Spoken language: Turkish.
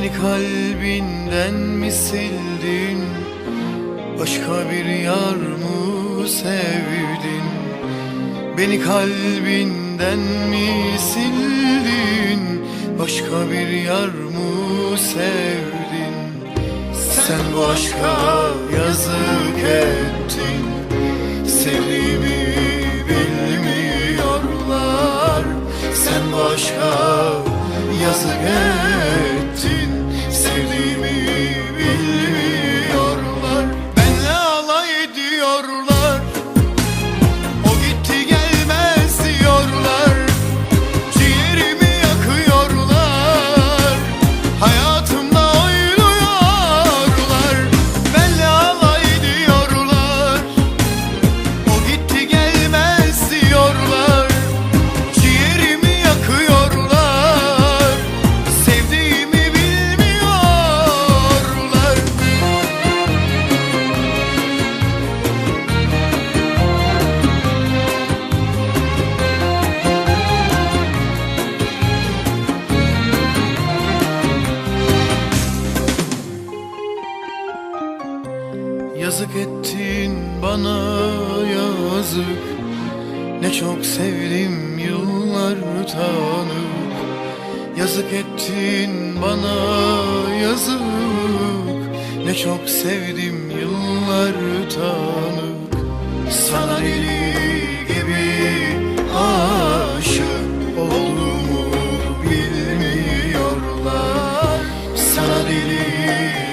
Beni kalbinden mi sildin? Başka bir yar mı sevdin? Beni kalbinden mi sildin? Başka bir yar mı sevdin? Sen bu aşka yazık ettin. Sevdiğimi bilmiyorlar. Sen bu aşka yazık ettin Yazık ettin bana yazık. Ne çok sevdim yıllar tanık Yazık ettin bana yazık. Ne çok sevdim yıllar tanık Sana deli gibi aşık olduğumu bilmiyorlar. Sana deli